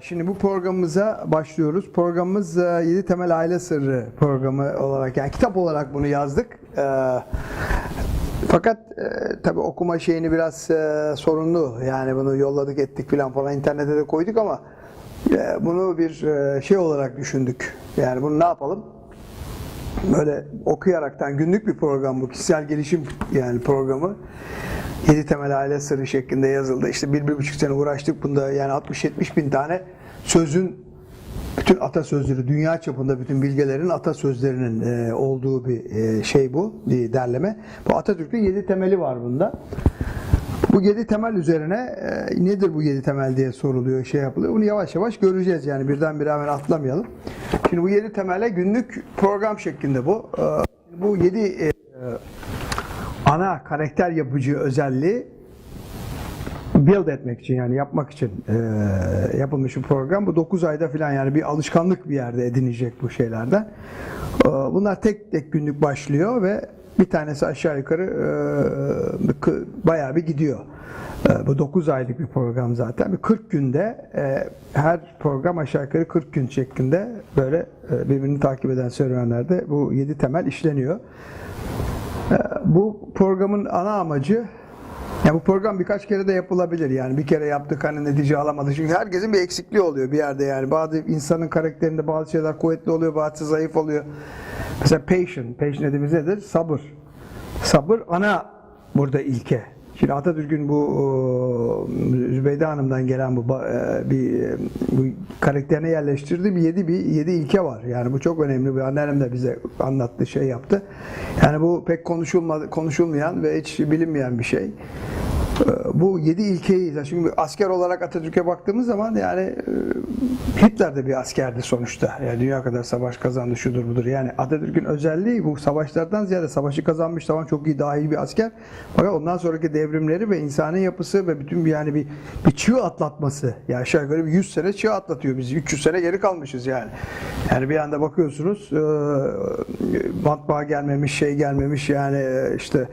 Şimdi bu programımıza başlıyoruz. Programımız e, 7 Temel Aile Sırrı programı olarak yani kitap olarak bunu yazdık. E, Fakat e, tabii okuma şeyini biraz e, sorunlu. Yani bunu yolladık ettik falan falan internete de koyduk ama e, bunu bir e, şey olarak düşündük. Yani bunu ne yapalım? böyle okuyaraktan günlük bir program bu kişisel gelişim yani programı 7 temel aile sırrı şeklinde yazıldı. İşte bir, bir buçuk sene uğraştık bunda yani 60-70 bin tane sözün bütün atasözleri, dünya çapında bütün bilgelerin atasözlerinin e, olduğu bir e, şey bu, bir derleme. Bu Atatürk'ün 7 temeli var bunda. Bu yedi temel üzerine e, nedir bu yedi temel diye soruluyor, şey yapılıyor. Bunu yavaş yavaş göreceğiz yani birdenbire hemen atlamayalım. Şimdi bu yedi temele günlük program şeklinde bu. E, bu yedi e, ana karakter yapıcı özelliği build etmek için yani yapmak için e, yapılmış bir program. Bu 9 ayda falan yani bir alışkanlık bir yerde edinecek bu şeylerden. E, bunlar tek tek günlük başlıyor ve bir tanesi aşağı yukarı e, bayağı bir gidiyor. E, bu 9 aylık bir program zaten. Bir 40 günde e, her program aşağı yukarı 40 gün şeklinde böyle e, birbirini takip eden serüvenlerde bu 7 temel işleniyor. E, Bu programın ana amacı ya bu program birkaç kere de yapılabilir. Yani bir kere yaptık hani netice alamadık. Çünkü herkesin bir eksikliği oluyor bir yerde yani. Bazı insanın karakterinde bazı şeyler kuvvetli oluyor bazısı zayıf oluyor. Mesela patient patient dediğimiz nedir? Sabır. Sabır ana burada ilke Şimdi Atatürk'ün bu e, Zübeyde Hanım'dan gelen bu e, bir e, bu karakterine yerleştirdiği bir yedi bir yedi ilke var. Yani bu çok önemli. Bir anneannem de bize anlattı, şey yaptı. Yani bu pek konuşulmadı, konuşulmayan ve hiç bilinmeyen bir şey. Bu yedi ilkeyi, çünkü asker olarak Atatürk'e baktığımız zaman yani e, Hitler de bir askerdi sonuçta. Yani dünya kadar savaş kazandı, şudur budur. Yani Atatürk'ün özelliği bu savaşlardan ziyade savaşı kazanmış tamam çok iyi, daha iyi bir asker. Fakat ondan sonraki devrimleri ve insani yapısı ve bütün bir yani bir, bir çığ atlatması. Yani aşağı yukarı bir 100 sene çığ atlatıyor biz. 300 sene geri kalmışız yani. Yani bir anda bakıyorsunuz e, matbaa gelmemiş, şey gelmemiş yani e, işte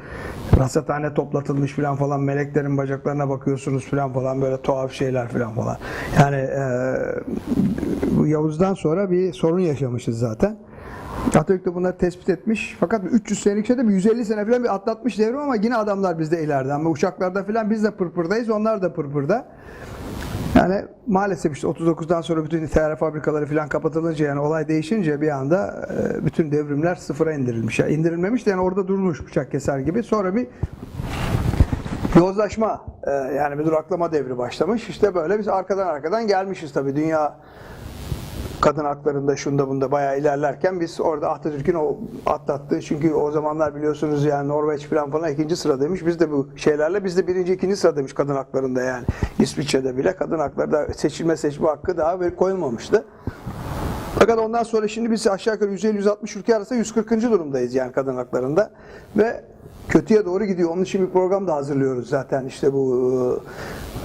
rasathane toplatılmış falan falan meleklerin bacaklarına bakıyorsunuz falan falan böyle tuhaf şeyler falan falan. Yani e, Yavuz'dan sonra bir sorun yaşamışız zaten. Atatürk de bunları tespit etmiş. Fakat bir 300 senelik şeyde bir 150 sene falan bir atlatmış devrim ama yine adamlar bizde ileride. Ama uçaklarda falan biz de pırpırdayız, onlar da pırpırda. Yani maalesef işte 39'dan sonra bütün teyyare fabrikaları falan kapatılınca yani olay değişince bir anda e, bütün devrimler sıfıra indirilmiş. Yani indirilmemiş de yani orada durmuş bıçak keser gibi. Sonra bir yozlaşma e, yani bir duraklama devri başlamış. İşte böyle biz arkadan arkadan gelmişiz tabii dünya kadın haklarında şunda bunda bayağı ilerlerken biz orada Atatürk'ün o atlattığı çünkü o zamanlar biliyorsunuz yani Norveç falan falan ikinci sıradaymış. Biz de bu şeylerle biz de birinci ikinci sıradaymış kadın haklarında yani. İsviçre'de bile kadın hakları da seçilme seçme hakkı daha bir koyulmamıştı. Fakat ondan sonra şimdi biz aşağı yukarı 150-160 ülke arasında 140. durumdayız yani kadın haklarında. Ve kötüye doğru gidiyor. Onun için bir program da hazırlıyoruz zaten işte bu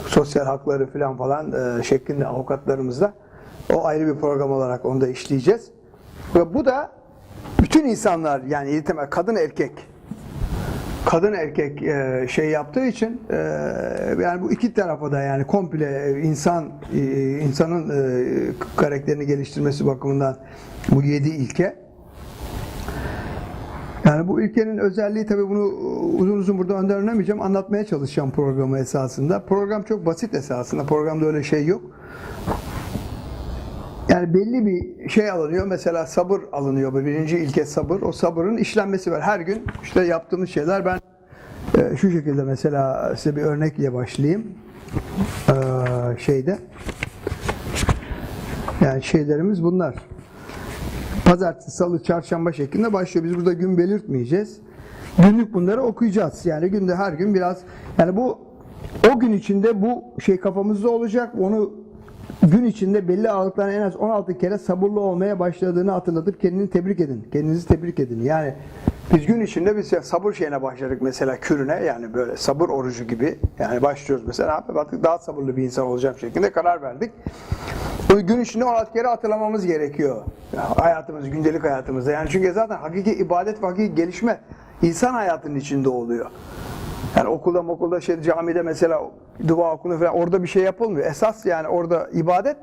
e, sosyal hakları falan falan e, şeklinde avukatlarımızla. O ayrı bir program olarak onu da işleyeceğiz. Ve bu da bütün insanlar yani yedi temel kadın erkek kadın erkek e, şey yaptığı için yani bu iki tarafa da yani komple insan insanın karakterini geliştirmesi bakımından bu yedi ilke. Yani bu ilkenin özelliği tabii bunu uzun uzun burada önderilemeyeceğim. Anlatmaya çalışacağım programı esasında. Program çok basit esasında. Programda öyle şey yok. Yani belli bir şey alınıyor. Mesela sabır alınıyor. Bu Birinci ilke sabır. O sabırın işlenmesi var. Her gün işte yaptığımız şeyler ben e, şu şekilde mesela size bir örnekle başlayayım. E, şeyde. Yani şeylerimiz bunlar. Pazartesi, salı, çarşamba şeklinde başlıyor. Biz burada gün belirtmeyeceğiz. Günlük bunları okuyacağız. Yani günde her gün biraz yani bu o gün içinde bu şey kafamızda olacak. Onu gün içinde belli aralıklarla en az 16 kere sabırlı olmaya başladığını hatırlatıp kendini tebrik edin. Kendinizi tebrik edin. Yani biz gün içinde biz sabır şeyine başladık mesela kürüne yani böyle sabır orucu gibi yani başlıyoruz mesela baktık daha sabırlı bir insan olacağım şeklinde karar verdik. Gün içinde 16 kere hatırlamamız gerekiyor. Ya hayatımız, gündelik hayatımızda. Yani çünkü zaten hakiki ibadet ve hakiki gelişme insan hayatının içinde oluyor. Yani okulda okulda şey camide mesela dua okulu falan orada bir şey yapılmıyor. Esas yani orada ibadet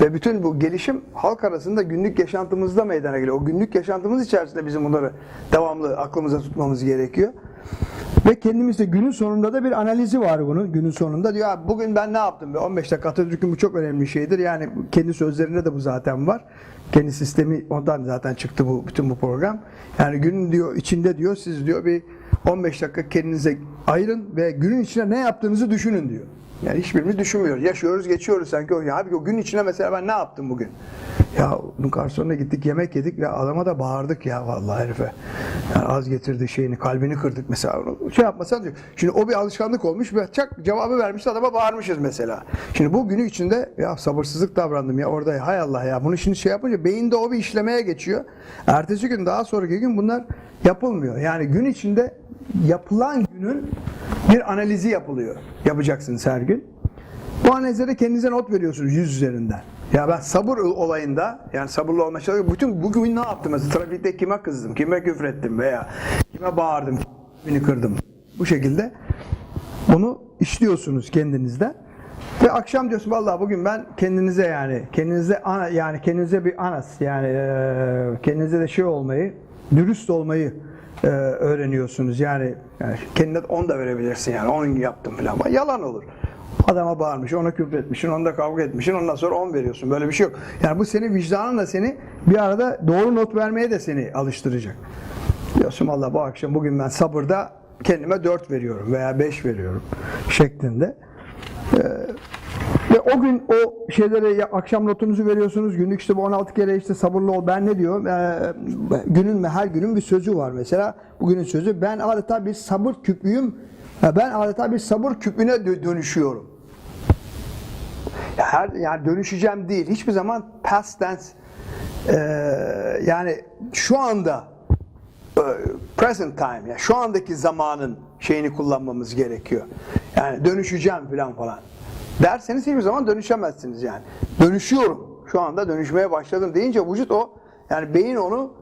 Ve bütün bu gelişim halk arasında günlük yaşantımızda meydana geliyor. O günlük yaşantımız içerisinde bizim bunları devamlı aklımıza tutmamız gerekiyor. Ve kendimizde günün sonunda da bir analizi var bunun. Günün sonunda diyor "Abi bugün ben ne yaptım? Ve 15 dakika Atatürk'ün bu çok önemli şeydir. Yani kendi sözlerinde de bu zaten var. Kendi sistemi ondan zaten çıktı bu bütün bu program. Yani günün diyor içinde diyor siz diyor bir 15 dakika kendinize ayırın ve günün içinde ne yaptığınızı düşünün diyor. Yani hiçbirimiz düşünmüyoruz. Yaşıyoruz, geçiyoruz sanki. Ya abi o gün içinde mesela ben ne yaptım bugün? Ya garsonuna gittik, yemek yedik ve adama da bağırdık ya vallahi herife. Yani az getirdi şeyini, kalbini kırdık mesela. Onu şey yapmasan diyor. Şimdi o bir alışkanlık olmuş ve çak cevabı vermiş adama bağırmışız mesela. Şimdi bu günü içinde ya sabırsızlık davrandım ya orada ya, hay Allah ya bunu şimdi şey yapınca beyinde o bir işlemeye geçiyor. Ertesi gün daha sonraki gün bunlar yapılmıyor. Yani gün içinde yapılan günün bir analizi yapılıyor. Yapacaksınız her gün. Bu analizlere kendinize not veriyorsunuz 100 üzerinden. Ya ben sabır olayında yani sabırlı olmaya çalışıyorum. Bütün bugün ne yaptım mesela trafikte kime kızdım, kime küfrettim veya kime bağırdım, beni kırdım. Bu şekilde bunu işliyorsunuz kendinizde. Ve akşam diyorsun vallahi bugün ben kendinize yani kendinize ana yani kendinize bir anas yani e, kendinize de şey olmayı, dürüst olmayı e, öğreniyorsunuz. Yani, yani kendine 10 da verebilirsin yani 10 yaptım falan. Yalan olur. Adama bağırmış, ona küfretmişsin, onunla kavga etmişsin, ondan sonra 10 veriyorsun. Böyle bir şey yok. Yani bu seni vicdanınla seni bir arada doğru not vermeye de seni alıştıracak. Diyorsun valla bu akşam bugün ben sabırda kendime 4 veriyorum veya 5 veriyorum şeklinde. Ee, ve o gün o şeylere ya- akşam notunuzu veriyorsunuz. Günlük işte bu 16 kere işte sabırlı ol. Ben ne diyor? Ee, günün her günün bir sözü var mesela. Bugünün sözü ben adeta bir sabır küplüyüm. Ya Ben adeta bir sabır küplüğüne dö- dönüşüyorum. Her yani dönüşeceğim değil. Hiçbir zaman past tense ee, yani şu anda e, present time yani şu andaki zamanın şeyini kullanmamız gerekiyor. Yani dönüşeceğim falan falan. Derseniz hiçbir zaman dönüşemezsiniz yani. Dönüşüyorum. Şu anda dönüşmeye başladım deyince vücut o yani beyin onu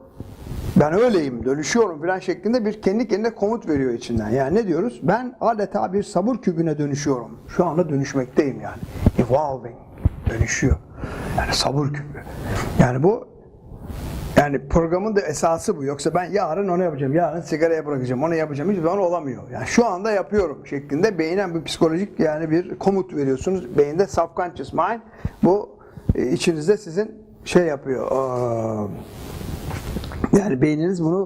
ben öyleyim, dönüşüyorum falan şeklinde bir kendi kendine komut veriyor içinden. Yani ne diyoruz? Ben adeta bir sabır kübüne dönüşüyorum. Şu anda dönüşmekteyim yani. Evolving, dönüşüyor. Yani sabır kübü. Yani bu yani programın da esası bu. Yoksa ben yarın onu yapacağım, yarın sigaraya bırakacağım, onu yapacağım. Hiçbir zaman olamıyor. Yani şu anda yapıyorum şeklinde beynen bir psikolojik yani bir komut veriyorsunuz. Beyinde subconscious mind bu e, içinizde sizin şey yapıyor. eee, yani beyniniz bunu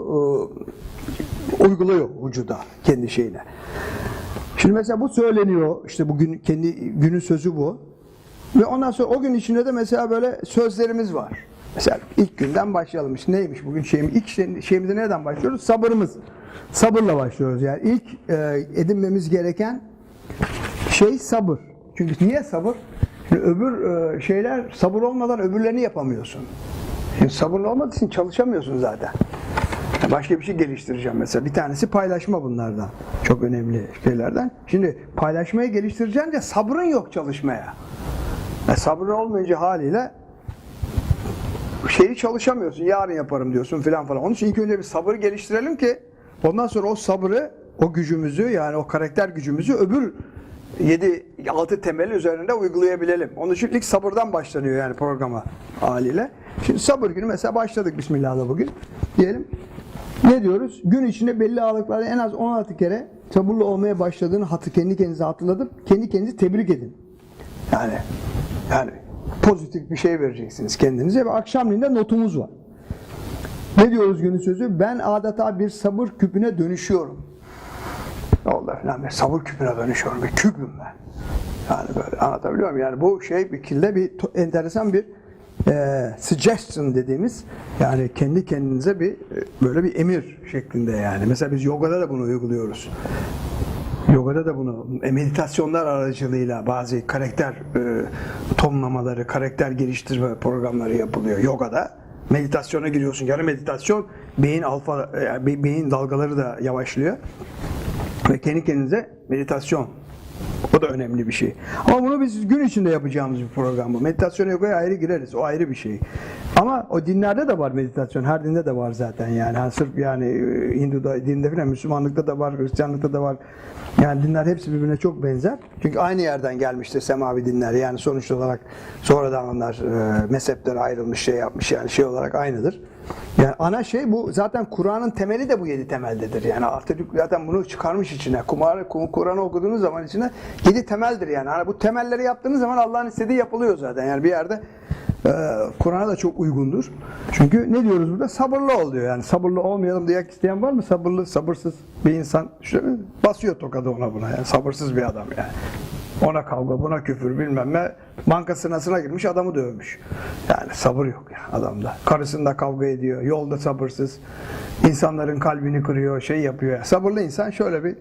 e, uyguluyor vücuda kendi şeyine. Şimdi mesela bu söyleniyor. işte bugün kendi günün sözü bu. Ve ondan sonra o gün içinde de mesela böyle sözlerimiz var. Mesela ilk günden başlayalım. İşte neymiş bugün şeyimiz? İlk şey, şeyimize nereden başlıyoruz? Sabırımız. Sabırla başlıyoruz. Yani ilk e, edinmemiz gereken şey sabır. Çünkü niye sabır? Şimdi öbür e, şeyler sabır olmadan öbürlerini yapamıyorsun. Şimdi sabırlı olmadığı için çalışamıyorsun zaten. Başka bir şey geliştireceğim mesela. Bir tanesi paylaşma bunlardan. Çok önemli şeylerden. Şimdi paylaşmayı geliştireceğim de sabrın yok çalışmaya. E, sabrın olmayınca haliyle şeyi çalışamıyorsun. Yarın yaparım diyorsun filan falan. Onun için ilk önce bir sabır geliştirelim ki ondan sonra o sabrı, o gücümüzü yani o karakter gücümüzü öbür 7 6 temeli üzerinde uygulayabilelim. Onun için ilk sabırdan başlanıyor yani programa haliyle. Şimdi sabır günü mesela başladık Bismillah'la bugün. Diyelim. Ne diyoruz? Gün içinde belli aralıklarda en az 16 kere sabırlı olmaya başladığını hatı kendi kendinize hatırlatıp kendi kendinizi tebrik edin. Yani yani pozitif bir şey vereceksiniz kendinize ve akşamleyin notumuz var. Ne diyoruz günün sözü? Ben adeta bir sabır küpüne dönüşüyorum. Allah falan bir sabır küpüne dönüşüyorum. Bir küpüm ben. Yani böyle anlatabiliyor muyum? Yani bu şey bir kilde bir enteresan bir e, suggestion dediğimiz yani kendi kendinize bir e, böyle bir emir şeklinde yani. Mesela biz yogada da bunu uyguluyoruz. Yogada da bunu e, meditasyonlar aracılığıyla bazı karakter e, tonlamaları, karakter geliştirme programları yapılıyor yogada. Meditasyona giriyorsun. Yarı meditasyon beyin alfa e, be- beyin dalgaları da yavaşlıyor. Ve kendi kendinize meditasyon. O da önemli bir şey. Ama bunu biz gün içinde yapacağımız bir program bu. Meditasyon yogaya ayrı gireriz. O ayrı bir şey. Ama o dinlerde de var meditasyon. Her dinde de var zaten yani. Hani sırf yani e, Hindu'da, dinde falan, Müslümanlıkta da var, Hristiyanlıkta da var. Yani dinler hepsi birbirine çok benzer. Çünkü aynı yerden gelmiştir semavi dinler. Yani sonuç olarak sonradan onlar e, mezheplere ayrılmış şey yapmış yani şey olarak aynıdır. Yani ana şey bu zaten Kur'an'ın temeli de bu yedi temeldedir. Yani Atatürk zaten bunu çıkarmış içine. Kumar, Kur'an'ı okuduğunuz zaman içine yedi temeldir yani. Hani bu temelleri yaptığınız zaman Allah'ın istediği yapılıyor zaten. Yani bir yerde ee, Kur'an'a da çok uygundur. Çünkü ne diyoruz burada? Sabırlı ol diyor. Yani sabırlı olmayalım diye isteyen var mı? Sabırlı, sabırsız bir insan işte basıyor tokadı ona buna. Yani sabırsız bir adam yani. Ona kavga, buna küfür bilmem ne. Banka sınavına girmiş adamı dövmüş. Yani sabır yok ya adamda. Karısında kavga ediyor. Yolda sabırsız. İnsanların kalbini kırıyor, şey yapıyor. Sabırlı insan şöyle bir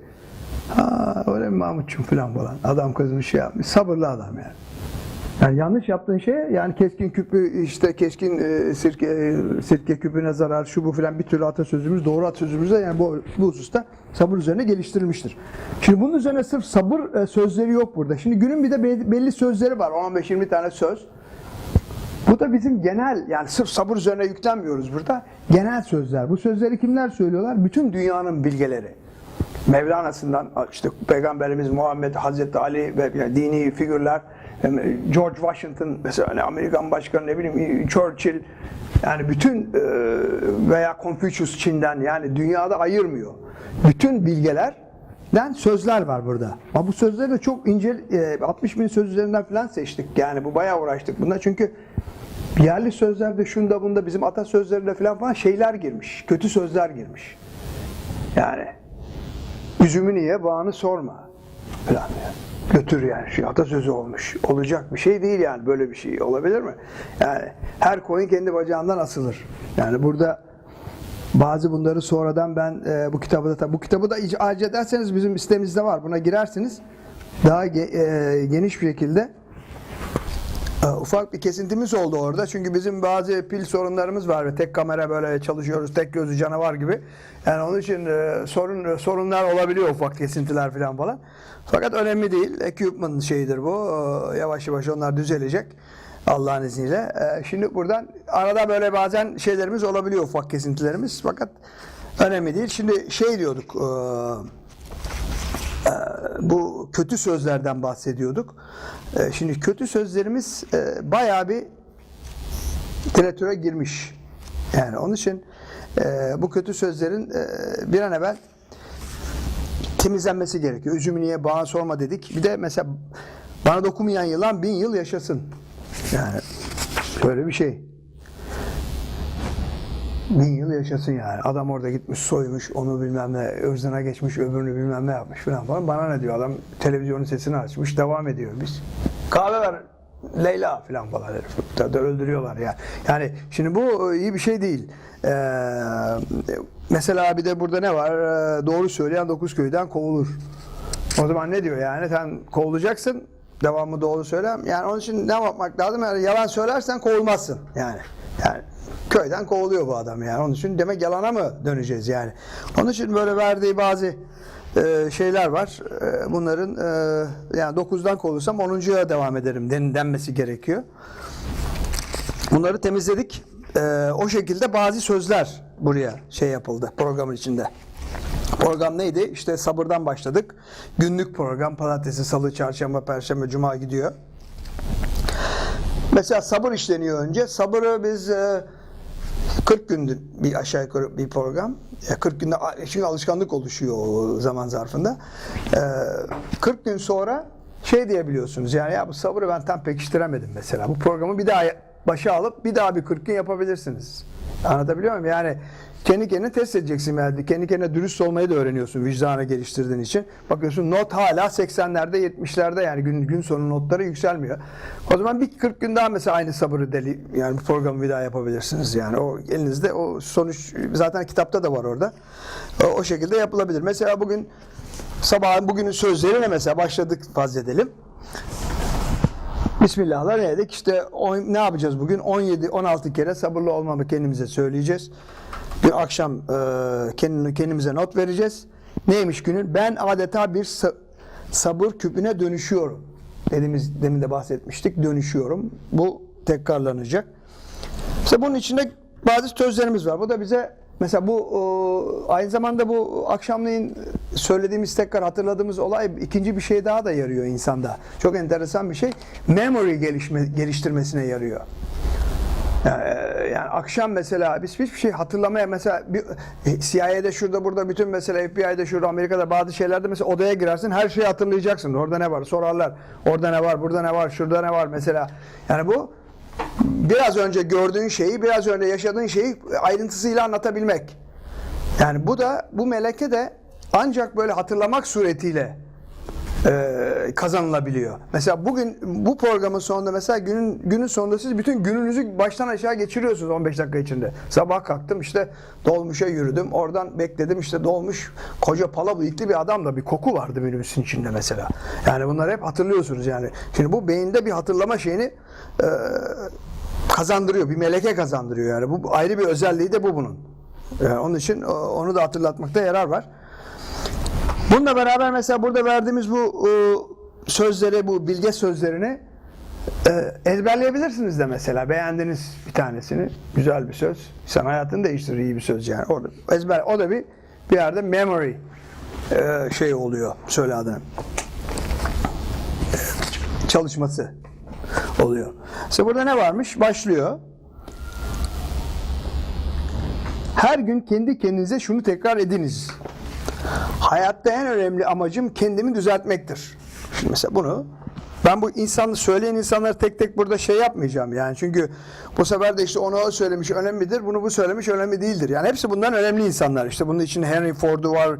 ha öyle mi Mahmutçum falan falan. Adam kızmış şey yapmış. Sabırlı adam yani. Yani yanlış yaptığın şey yani keskin küpü işte keskin e, sirke e, sirke küpüne zarar şu bu filan bir türlü atasözümüz doğru atasözümüz de yani bu, bu hususta sabır üzerine geliştirilmiştir. Şimdi bunun üzerine sırf sabır e, sözleri yok burada. Şimdi günün bir de be- belli sözleri var. 15-20 tane söz. Bu da bizim genel yani sırf sabır üzerine yüklenmiyoruz burada. Genel sözler. Bu sözleri kimler söylüyorlar? Bütün dünyanın bilgeleri. Mevlana'sından işte Peygamberimiz Muhammed, Hazreti Ali ve yani dini figürler, George Washington mesela hani Amerikan başkanı ne bileyim Churchill yani bütün e, veya Confucius Çin'den yani dünyada ayırmıyor. Bütün bilgelerden sözler var burada. Ama bu sözleri de çok ince e, 60 bin söz üzerinden falan seçtik. Yani bu bayağı uğraştık bunda çünkü yerli sözlerde şunda bunda bizim atasözlerinde falan falan şeyler girmiş. Kötü sözler girmiş. Yani üzümünü ye, bağını sorma falan. Götür yani şey atasözü olmuş. Olacak bir şey değil yani böyle bir şey olabilir mi? Yani her koyun kendi bacağından asılır. Yani burada bazı bunları sonradan ben e, bu kitabı da bu kitabı da icat ederseniz bizim sitemizde var. Buna girersiniz. Daha ge- e, geniş bir şekilde ufak bir kesintimiz oldu orada. Çünkü bizim bazı pil sorunlarımız var tek kamera böyle çalışıyoruz. Tek gözlü canavar gibi. Yani onun için e, sorun sorunlar olabiliyor ufak kesintiler falan falan. Fakat önemli değil. Equipment şeyidir bu. E, Yavaş yavaş onlar düzelecek. Allah'ın izniyle. E, Şimdi buradan arada böyle bazen şeylerimiz olabiliyor ufak kesintilerimiz. Fakat önemli değil. Şimdi şey diyorduk. e, bu kötü sözlerden bahsediyorduk. Ee, Şimdi kötü sözlerimiz e, bayağı bir literatüre girmiş. Yani onun için e, bu kötü sözlerin e, bir an evvel temizlenmesi gerekiyor. Üzümünüye bağın sorma dedik. Bir de mesela bana dokunmayan yılan bin yıl yaşasın. Yani böyle bir şey. Bin yıl yaşasın yani. Adam orada gitmiş soymuş, onu bilmem ne, özüne geçmiş, öbürünü bilmem ne yapmış falan falan. Bana ne diyor adam? Televizyonun sesini açmış, devam ediyor biz. Kahve ver Leyla falan falan herif. Öldürüyorlar ya. Yani şimdi bu iyi bir şey değil. Ee, mesela bir de burada ne var? Ee, doğru söyleyen dokuz köyden kovulur. O zaman ne diyor yani? Sen kovulacaksın. Devamlı doğru söyle. Yani onun için ne yapmak lazım? Yani yalan söylersen kovulmazsın. Yani. Yani köyden kovuluyor bu adam yani. Onun için demek yalana mı döneceğiz yani? Onun için böyle verdiği bazı e, şeyler var. E, bunların e, yani 9'dan kovulursam 10.ya devam ederim den, denmesi gerekiyor. Bunları temizledik. E, o şekilde bazı sözler buraya şey yapıldı programın içinde. Program neydi? İşte sabırdan başladık. Günlük program pazartesi, salı, çarşamba, perşembe, cuma gidiyor. Mesela sabır işleniyor önce. Sabırı biz e, 40 gündür bir aşağı yukarı bir program. E, 40 günde çünkü alışkanlık oluşuyor o zaman zarfında. E, 40 gün sonra şey diyebiliyorsunuz yani ya bu sabrı ben tam pekiştiremedim mesela. Bu programı bir daha başa alıp bir daha bir 40 gün yapabilirsiniz. Anlatabiliyor muyum? Yani kendi kendine test edeceksin yani. Kendi kendine dürüst olmayı da öğreniyorsun vicdanı geliştirdiğin için. Bakıyorsun not hala 80'lerde 70'lerde yani gün, gün sonu notları yükselmiyor. O zaman bir 40 gün daha mesela aynı sabırı deli yani programı bir daha yapabilirsiniz. Yani o elinizde o sonuç zaten kitapta da var orada. O, o şekilde yapılabilir. Mesela bugün sabahın bugünün sözlerine mesela başladık faz edelim. Bismillahlar ne dedik? İşte on, ne yapacağız bugün? 17 16 kere sabırlı olmamı kendimize söyleyeceğiz. Bir akşam e, kendimize not vereceğiz. Neymiş günün? Ben adeta bir sa- sabır küpüne dönüşüyorum. Dediğimiz demin de bahsetmiştik. Dönüşüyorum. Bu tekrarlanacak. Mesela bunun içinde bazı sözlerimiz var. Bu da bize mesela bu o, aynı zamanda bu akşamleyin söylediğimiz tekrar hatırladığımız olay ikinci bir şey daha da yarıyor insanda. Çok enteresan bir şey. Memory gelişme, geliştirmesine yarıyor. Yani, e, yani akşam mesela biz hiçbir şey hatırlamaya mesela bir, e, CIA'de şurada burada bütün mesela FBI'de şurada Amerika'da bazı şeylerde mesela odaya girersin her şeyi hatırlayacaksın. Orada ne var sorarlar. Orada ne var burada ne var şurada ne var mesela. Yani bu biraz önce gördüğün şeyi biraz önce yaşadığın şeyi ayrıntısıyla anlatabilmek. Yani bu da bu meleke de ancak böyle hatırlamak suretiyle e, kazanılabiliyor. Mesela bugün bu programın sonunda mesela günün günün sonunda siz bütün gününüzü baştan aşağı geçiriyorsunuz 15 dakika içinde. Sabah kalktım işte dolmuşa yürüdüm. Oradan bekledim işte dolmuş koca pala bıyıklı bir adamla bir koku vardı minibüsün içinde mesela. Yani bunları hep hatırlıyorsunuz yani. Şimdi bu beyinde bir hatırlama şeyini e, kazandırıyor. Bir meleke kazandırıyor yani. Bu ayrı bir özelliği de bu bunun. Yani onun için onu da hatırlatmakta yarar var. Bununla beraber mesela burada verdiğimiz bu e, sözleri, bu bilge sözlerini e, ezberleyebilirsiniz de mesela. Beğendiniz bir tanesini. Güzel bir söz. Sen hayatını değiştirir iyi bir söz yani. Orada ezber, o da bir bir yerde memory e, şey oluyor. Söyle adını. Çalışması oluyor. İşte burada ne varmış? Başlıyor. Her gün kendi kendinize şunu tekrar ediniz. Hayatta en önemli amacım kendimi düzeltmektir. Şimdi mesela bunu ben bu insanı söyleyen insanları tek tek burada şey yapmayacağım yani çünkü bu sefer de işte onu o söylemiş önemlidir, bunu bu söylemiş önemli değildir. Yani hepsi bundan önemli insanlar. İşte bunun için Henry Ford'u var,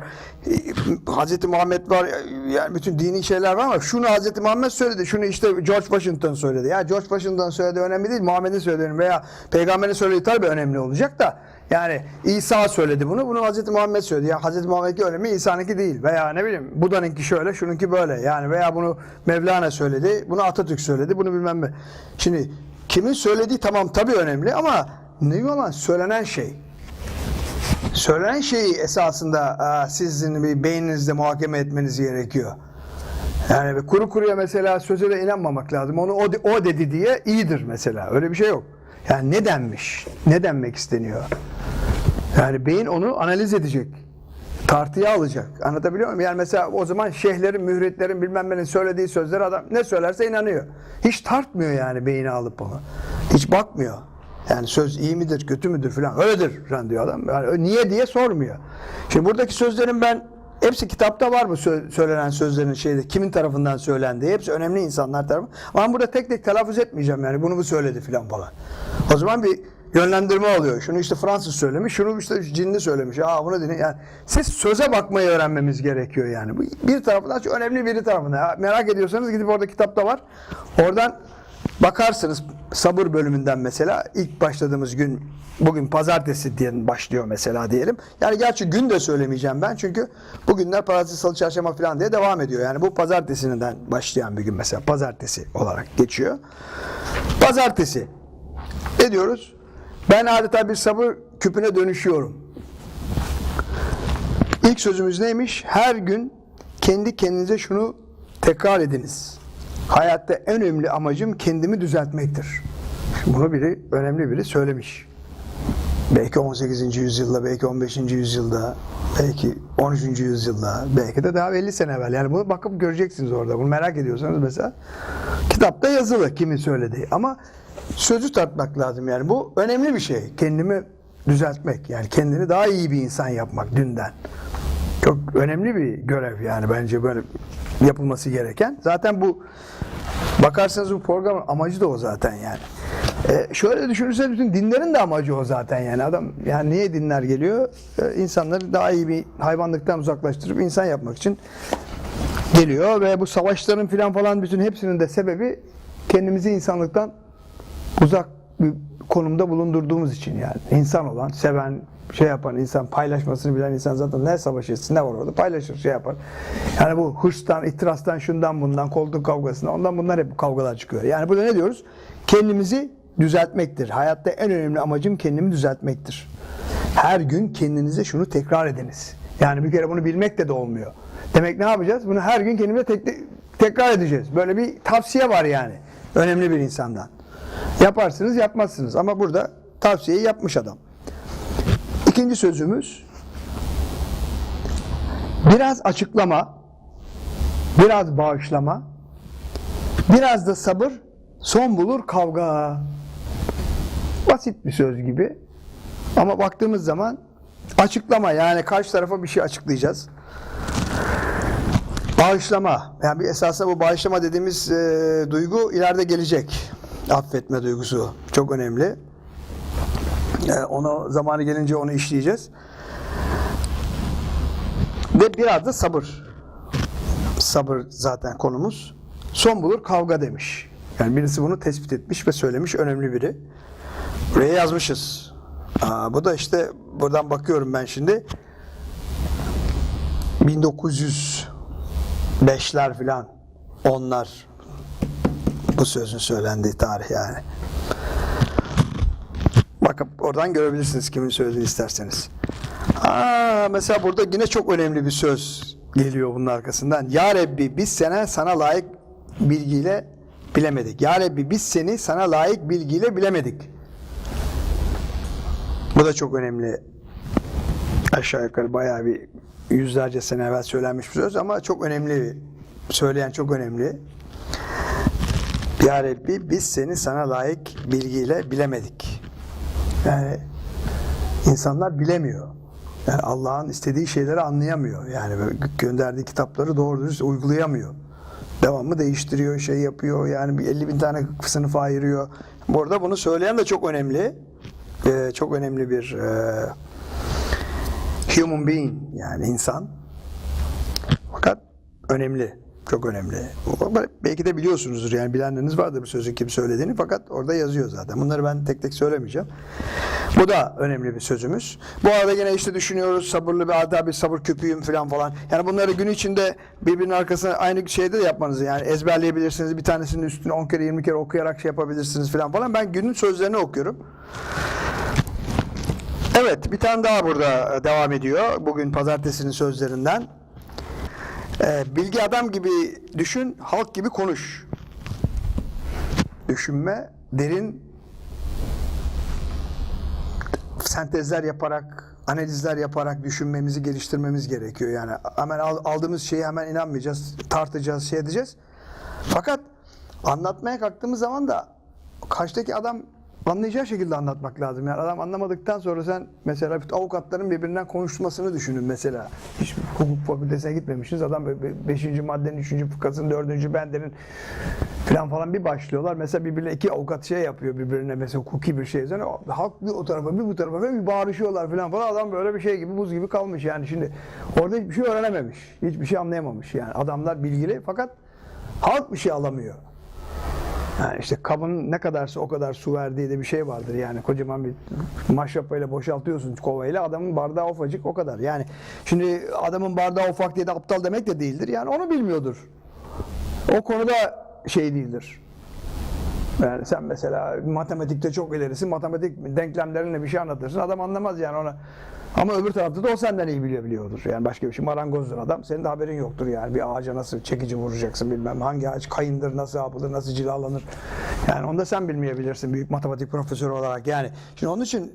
Hazreti Muhammed var, yani bütün dini şeyler var ama şunu Hazreti Muhammed söyledi, şunu işte George Washington söyledi. Ya George Washington söylediği önemli değil, Muhammed'in söylediği veya peygamberin söylediği tabii önemli olacak da yani İsa söyledi bunu, bunu Hazreti Muhammed söyledi. Ya Hazreti Muhammed'inki önemi İsa'nınki değil. Veya ne bileyim Buda'nınki şöyle, şununki böyle. Yani veya bunu Mevlana söyledi, bunu Atatürk söyledi, bunu bilmem ne. Şimdi kimin söylediği tamam tabii önemli ama ne olan söylenen şey. Söylenen şeyi esasında aa, sizin bir beyninizde muhakeme etmeniz gerekiyor. Yani kuru kuruya mesela söze de inanmamak lazım. Onu o, o dedi diye iyidir mesela. Öyle bir şey yok. Yani ne denmiş? Ne denmek isteniyor? Yani beyin onu analiz edecek. Tartıya alacak. Anlatabiliyor muyum? Yani mesela o zaman şeyhlerin, mühritlerin bilmem nenin söylediği sözleri adam ne söylerse inanıyor. Hiç tartmıyor yani beyni alıp onu. Hiç bakmıyor. Yani söz iyi midir, kötü müdür falan. Öyledir falan diyor adam. Yani niye diye sormuyor. Şimdi buradaki sözlerin ben hepsi kitapta var mı sö- söylenen sözlerin şeyde kimin tarafından söylendiği. Hepsi önemli insanlar tarafından. Ama burada tek tek telaffuz etmeyeceğim yani bunu bu söyledi falan falan. O zaman bir yönlendirme oluyor. Şunu işte Fransız söylemiş, şunu işte Cinli söylemiş. Aa bunu dinle. Yani siz söze bakmayı öğrenmemiz gerekiyor yani. Bu bir tarafından önemli biri tarafından. Merak ediyorsanız gidip orada kitapta var. Oradan bakarsınız sabır bölümünden mesela ilk başladığımız gün bugün pazartesi diye başlıyor mesela diyelim. Yani gerçi gün de söylemeyeceğim ben çünkü bugünler pazartesi, salı, çarşamba falan diye devam ediyor. Yani bu pazartesinden başlayan bir gün mesela pazartesi olarak geçiyor. Pazartesi. Ne diyoruz? Ben adeta bir sabır küpüne dönüşüyorum. İlk sözümüz neymiş? Her gün kendi kendinize şunu tekrar ediniz. Hayatta en önemli amacım kendimi düzeltmektir. Bunu biri, önemli biri söylemiş. Belki 18. yüzyılda, belki 15. yüzyılda, belki 13. yüzyılda, belki de daha 50 sene evvel. Yani bunu bakıp göreceksiniz orada. Bunu merak ediyorsanız mesela kitapta yazılı kimin söylediği. Ama sözü tartmak lazım yani. Bu önemli bir şey. Kendimi düzeltmek. Yani kendini daha iyi bir insan yapmak dünden. Çok önemli bir görev yani bence böyle yapılması gereken. Zaten bu bakarsanız bu programın amacı da o zaten yani. Ee, şöyle düşünürseniz bütün dinlerin de amacı o zaten yani adam yani niye dinler geliyor? Ee, insanları daha iyi bir hayvanlıktan uzaklaştırıp insan yapmak için geliyor ve bu savaşların filan falan bütün hepsinin de sebebi kendimizi insanlıktan uzak bir konumda bulundurduğumuz için yani. İnsan olan, seven, şey yapan insan, paylaşmasını bilen insan zaten ne savaş etsin ne var orada paylaşır, şey yapar. Yani bu hırstan, ihtirastan, şundan bundan, koltuk kavgasından, ondan bunlar hep kavgalar çıkıyor. Yani burada ne diyoruz? Kendimizi düzeltmektir. Hayatta en önemli amacım kendimi düzeltmektir. Her gün kendinize şunu tekrar ediniz. Yani bir kere bunu bilmekle de olmuyor. Demek ne yapacağız? Bunu her gün kendimize tek- tekrar edeceğiz. Böyle bir tavsiye var yani. Önemli bir insandan. Yaparsınız, yapmazsınız. Ama burada tavsiyeyi yapmış adam. İkinci sözümüz biraz açıklama, biraz bağışlama, biraz da sabır, son bulur kavga. Basit bir söz gibi. Ama baktığımız zaman açıklama yani karşı tarafa bir şey açıklayacağız. Bağışlama. Yani esasında bu bağışlama dediğimiz e, duygu ileride gelecek. Affetme duygusu çok önemli. E, onu zamanı gelince onu işleyeceğiz. Ve biraz da sabır. Sabır zaten konumuz. Son bulur kavga demiş. Yani birisi bunu tespit etmiş ve söylemiş önemli biri. Buraya yazmışız. Aa, bu da işte buradan bakıyorum ben şimdi. 1905'ler filan onlar bu sözün söylendiği tarih yani. Bakın oradan görebilirsiniz kimin sözünü isterseniz. Aa, mesela burada yine çok önemli bir söz geliyor bunun arkasından. Ya Rabbi biz sana sana layık bilgiyle bilemedik. Ya Rabbi biz seni sana layık bilgiyle bilemedik. Bu da çok önemli. Aşağı yukarı bayağı bir yüzlerce sene evvel söylenmiş bir söz ama çok önemli. Söyleyen çok önemli. Ya Rabbi biz seni sana layık bilgiyle bilemedik. Yani insanlar bilemiyor. Yani Allah'ın istediği şeyleri anlayamıyor. Yani gönderdiği kitapları doğru dürüst uygulayamıyor. Devamlı değiştiriyor, şey yapıyor. Yani bir 50 bin tane sınıfa ayırıyor. Bu arada bunu söyleyen de çok önemli. Ee, çok önemli bir e, human being yani insan. Fakat önemli. Çok önemli. Belki de biliyorsunuzdur yani bilenleriniz vardır bu sözü kim söylediğini fakat orada yazıyor zaten. Bunları ben tek tek söylemeyeceğim. Bu da önemli bir sözümüz. Bu arada yine işte düşünüyoruz sabırlı bir ada bir sabır köpüğüm falan falan. Yani bunları gün içinde birbirinin arkasına aynı şeyde de yapmanızı yani ezberleyebilirsiniz. Bir tanesinin üstüne 10 kere 20 kere okuyarak şey yapabilirsiniz falan falan. Ben günün sözlerini okuyorum. Evet bir tane daha burada devam ediyor. Bugün pazartesinin sözlerinden. Ee, bilgi adam gibi düşün, halk gibi konuş. Düşünme, derin sentezler yaparak, analizler yaparak düşünmemizi geliştirmemiz gerekiyor. Yani hemen aldığımız şeyi hemen inanmayacağız, tartacağız, şey edeceğiz. Fakat anlatmaya kalktığımız zaman da karşıdaki adam anlayacağı şekilde anlatmak lazım. Yani adam anlamadıktan sonra sen mesela avukatların birbirinden konuşmasını düşünün mesela. Hiç hukuk fakültesine gitmemişsiniz. Adam 5. maddenin 3. fıkrasının 4. bendenin falan falan bir başlıyorlar. Mesela birbirine iki avukat şey yapıyor birbirine mesela hukuki bir şey. Yani halk bir o tarafa bir bu tarafa bir bağırışıyorlar falan falan. Adam böyle bir şey gibi buz gibi kalmış yani şimdi. Orada hiçbir şey öğrenememiş. Hiçbir şey anlayamamış yani. Adamlar bilgili fakat halk bir şey alamıyor. Yani işte kabın ne kadarsa o kadar su verdiği de bir şey vardır. Yani kocaman bir maşrapayla boşaltıyorsun kovayla adamın bardağı ufacık o kadar. Yani şimdi adamın bardağı ufak diye de aptal demek de değildir. Yani onu bilmiyordur. O konuda şey değildir. Yani sen mesela matematikte çok ilerisin matematik denklemlerinle bir şey anlatırsın adam anlamaz yani ona ama öbür tarafta da o senden iyi biliyor biliyordur. Yani başka bir şey. Marangozdur adam. Senin de haberin yoktur yani. Bir ağaca nasıl çekici vuracaksın bilmem. Hangi ağaç kayındır, nasıl yapılır, nasıl cilalanır. Yani onu da sen bilmeyebilirsin büyük matematik profesörü olarak. Yani şimdi onun için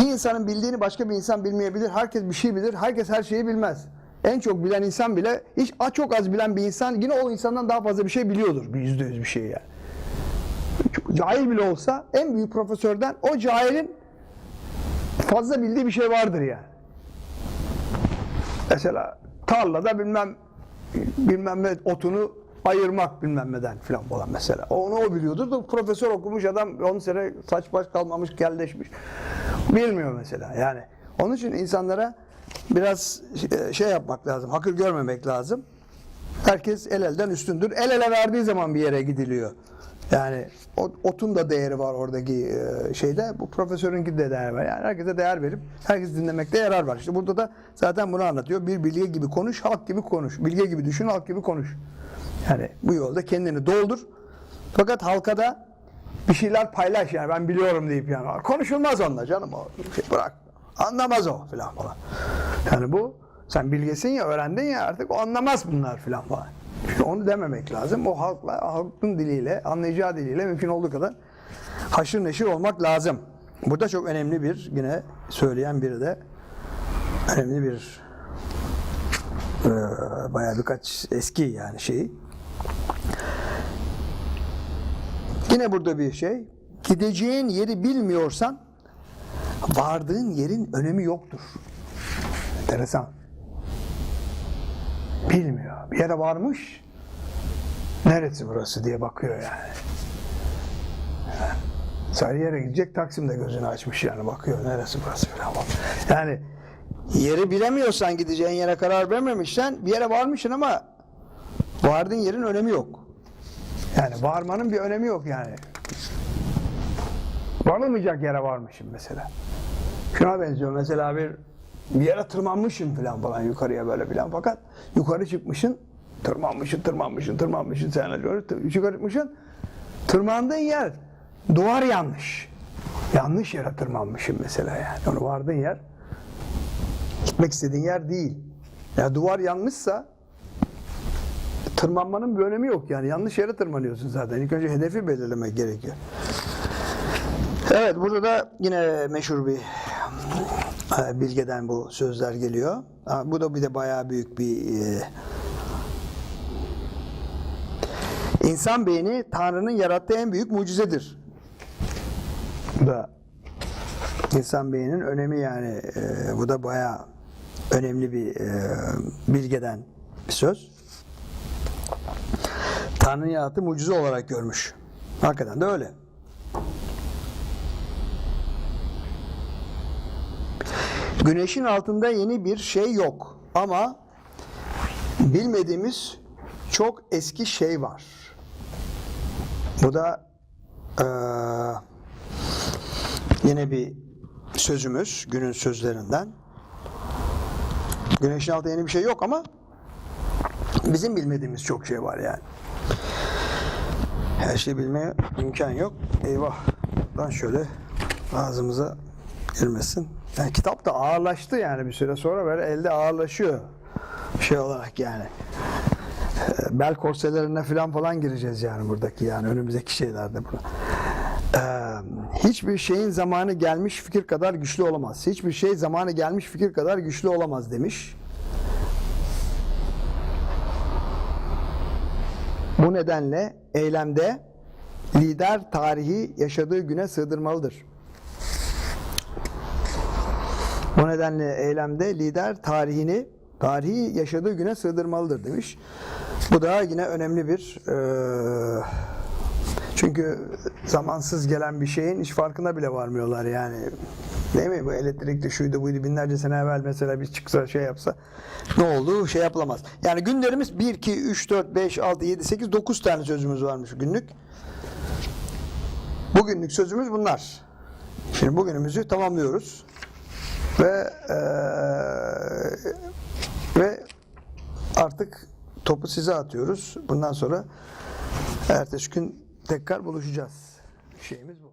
bir insanın bildiğini başka bir insan bilmeyebilir. Herkes bir şey bilir. Herkes her şeyi bilmez. En çok bilen insan bile hiç çok az bilen bir insan yine o insandan daha fazla bir şey biliyordur. Bir yüzde yüz bir şey yani. Cahil bile olsa en büyük profesörden o cahilin fazla bildiği bir şey vardır yani. Mesela tarlada bilmem bilmem ne otunu ayırmak bilmem neden filan falan mesela. Onu o biliyordur da profesör okumuş adam 10 sene saç baş kalmamış kelleşmiş. Bilmiyor mesela yani. Onun için insanlara biraz şey yapmak lazım. Hakır görmemek lazım. Herkes el elden üstündür. El ele verdiği zaman bir yere gidiliyor. Yani otun da değeri var oradaki şeyde. Bu profesörünki de değer var. Yani herkese değer verip herkes dinlemekte yarar var. İşte burada da zaten bunu anlatıyor. Bir bilge gibi konuş, halk gibi konuş. Bilge gibi düşün, halk gibi konuş. Yani bu yolda kendini doldur. Fakat halka da bir şeyler paylaş yani ben biliyorum deyip yani. Konuşulmaz onunla canım o. Şey bırak. Anlamaz o filan falan. Yani bu sen bilgesin ya öğrendin ya artık o anlamaz bunlar filan falan. Onu dememek lazım. O halkla, halkın diliyle, anlayacağı diliyle mümkün olduğu kadar haşır neşir olmak lazım. Bu da çok önemli bir yine söyleyen biri de önemli bir e, bayağı birkaç eski yani şey. Yine burada bir şey. Gideceğin yeri bilmiyorsan vardığın yerin önemi yoktur. Enteresan. Bilmiyor. Bir yere varmış. Neresi burası diye bakıyor yani. Sarıyer'e gidecek Taksim'de gözünü açmış yani bakıyor neresi burası falan. Yani yeri bilemiyorsan gideceğin yere karar vermemişsen bir yere varmışsın ama vardığın yerin önemi yok. Yani varmanın bir önemi yok yani. Varılmayacak yere varmışım mesela. Şuna benziyor mesela bir bir yere tırmanmışsın falan falan yukarıya böyle falan fakat yukarı çıkmışsın tırmanmışsın tırmanmışsın tırmanmışsın sen doğru yukarı çıkmışsın tırmandığın yer duvar yanlış. Yanlış yere tırmanmışsın mesela yani. Onu vardığın yer gitmek istediğin yer değil. Ya duvar yanlışsa tırmanmanın bir önemi yok yani. Yanlış yere tırmanıyorsun zaten. İlk önce hedefi belirlemek gerekiyor. Evet burada da yine meşhur bir bilgeden bu sözler geliyor. Bu da bir de bayağı büyük bir e, insan beyni Tanrı'nın yarattığı en büyük mucizedir. Bu da insan beyninin önemi yani e, bu da bayağı önemli bir e, bilgeden bir söz. Tanrı'nın yarattığı mucize olarak görmüş. Hakikaten de öyle. Güneşin altında yeni bir şey yok ama bilmediğimiz çok eski şey var. Bu da eee, yine bir sözümüz günün sözlerinden. Güneşin altında yeni bir şey yok ama bizim bilmediğimiz çok şey var yani. Her şeyi bilmeye imkan yok. Eyvah. Lan şöyle ağzımıza girmesin. Yani kitap da ağırlaştı yani bir süre sonra böyle elde ağırlaşıyor şey olarak yani. Ee, Bel korselerine falan falan gireceğiz yani buradaki yani önümüzdeki şeylerde buna. Ee, hiçbir şeyin zamanı gelmiş fikir kadar güçlü olamaz. Hiçbir şey zamanı gelmiş fikir kadar güçlü olamaz demiş. Bu nedenle eylemde lider tarihi yaşadığı güne sığdırmalıdır. Bu nedenle eylemde lider tarihini tarihi yaşadığı güne sığdırmalıdır demiş. Bu da yine önemli bir eee, çünkü zamansız gelen bir şeyin hiç farkına bile varmıyorlar yani. Değil mi? Bu elektrikli şuydu buydu binlerce sene evvel mesela bir çıksa şey yapsa ne oldu? Şey yapılamaz. Yani günlerimiz 1, 2, 3, 4, 5, 6, 7, 8, 9 tane sözümüz varmış günlük. Bugünlük sözümüz bunlar. Şimdi bugünümüzü tamamlıyoruz. Ve eee, ve artık topu size atıyoruz. Bundan sonra ertesi gün tekrar buluşacağız. Şeyimiz bu.